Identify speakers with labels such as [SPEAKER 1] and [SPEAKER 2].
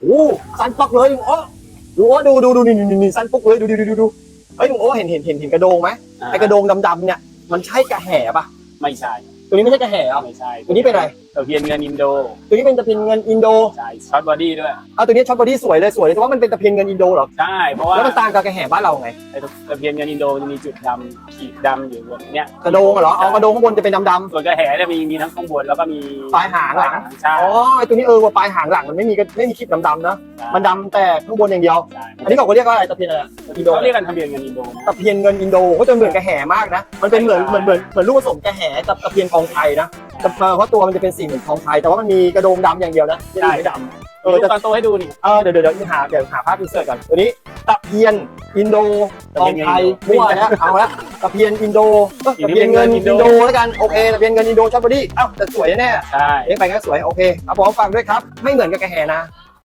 [SPEAKER 1] โอ้สันปักเลยลุงโอ้ลุงโอ้ดูดูดูนี่นี่นี่สันปุกเลยดูดูดูดูดูเฮ้ยลุงโอ้เห็นเห็นเห็นเห็นกระโดงไหมไอกระโดงดำๆเนี่ยมันใช่กระแห่ปะ
[SPEAKER 2] ไม่ใช่
[SPEAKER 1] ตัวนี้ไม่ใช่กระแห่เหรอ
[SPEAKER 2] ไม่ใช่
[SPEAKER 1] ตัวนี้เป็นอะไร
[SPEAKER 2] ตะเพียนเงินอินโด
[SPEAKER 1] ตัวนี้เป็นตะเพียนเงินอินโด
[SPEAKER 2] ใช่ช็อตบอดี้ด้วย
[SPEAKER 1] เอาตัวนี้ช็อตบอดี้สวยเลยสวยเลยแต่ว่ามันเป็นตะเพียนเงินอินโดเหรอ
[SPEAKER 2] ใช่เพราะว่า
[SPEAKER 1] แล้วมันต่างกับกระแห่บ้านเราไง
[SPEAKER 2] ไอ้ตะเพียนเงินอินโดจะมีจุดดำขีดดำอยู่บนเนี้ย
[SPEAKER 1] กระโดงอะเหรอเอากระโดงข้างบนจะเป็นดำ
[SPEAKER 2] ส่วนกระแหเนี่ยมีมีทั้งข้างบนแล้วก็มี
[SPEAKER 1] ๆปลายหางหลัง
[SPEAKER 2] ใช่
[SPEAKER 1] อ๋อไอตัวนี้เออว่าปลายหางหลังมันไม่มีไม่มีคลิปดำๆนะมันดำแต่ข้างบนอย่างเดียว
[SPEAKER 2] ใช่
[SPEAKER 1] อันนี้เขาก็เรียกว่าอะไรตะเพียนอะไรอินโด
[SPEAKER 2] เขาเรียกกันทะเบียนเงินอินโด
[SPEAKER 1] ตะเพียนเงินอินโดก็จะเหมือนกระแห่มากนะ มันเป็นเหมือนเหมือนเหมือนเหมือนลูกผสมกระแห่กับตะเพียนทองไทยนะ แต่เพราะตัวมันจะเป็นสีเหมือนทองไทยแต่ว่ามันมีกระโดงดำอย่างเดียวนะที่อื่นไม่ดำเอ
[SPEAKER 2] เอ
[SPEAKER 1] อ
[SPEAKER 2] อ
[SPEAKER 1] แต่
[SPEAKER 2] ตอนโตให้ดูนี่
[SPEAKER 1] เออเดี๋ยวเดี๋ยวเดี๋ยวหาเดี๋ยวหาภาพอินเสิร์ตก่อนตัวนี้ตะเพียนอินโดทองไทยมั่วแล้วเอาละตะเพียนอินโดเอ้ยตะเพียนเงินอินโดแล้วกันโอเคตะเพียนเงินอินโดชอบบอดี้เอ้าแต่สวยแน่
[SPEAKER 2] ใช่
[SPEAKER 1] เอ๊ะไปงั้นสวยโอเคเอาผมฟังด้วยครับไม่เหมือนกับกระแห่นะ